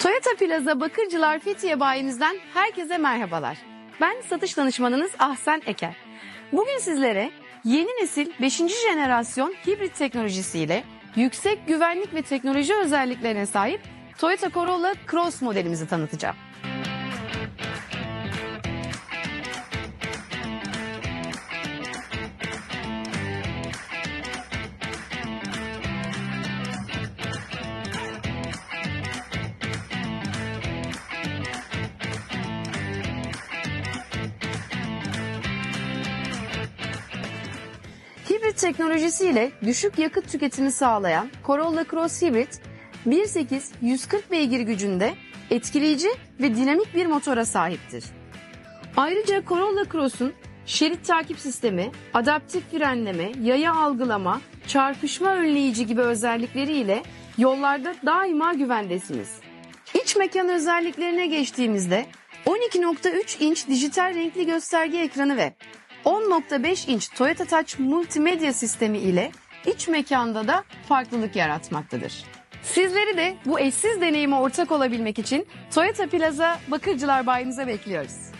Toyota Plaza Bakırcılar Fethiye bayimizden herkese merhabalar. Ben satış danışmanınız Ahsen Eker. Bugün sizlere yeni nesil 5. jenerasyon hibrit teknolojisiyle yüksek güvenlik ve teknoloji özelliklerine sahip Toyota Corolla Cross modelimizi tanıtacağım. Hibrit teknolojisiyle düşük yakıt tüketimi sağlayan Corolla Cross Hybrid 1.8 140 beygir gücünde etkileyici ve dinamik bir motora sahiptir. Ayrıca Corolla Cross'un şerit takip sistemi, adaptif frenleme, yaya algılama, çarpışma önleyici gibi özellikleriyle yollarda daima güvendesiniz. İç mekan özelliklerine geçtiğimizde 12.3 inç dijital renkli gösterge ekranı ve 10.5 inç Toyota Touch multimedya sistemi ile iç mekanda da farklılık yaratmaktadır. Sizleri de bu eşsiz deneyime ortak olabilmek için Toyota Plaza Bakırcılar bayimize bekliyoruz.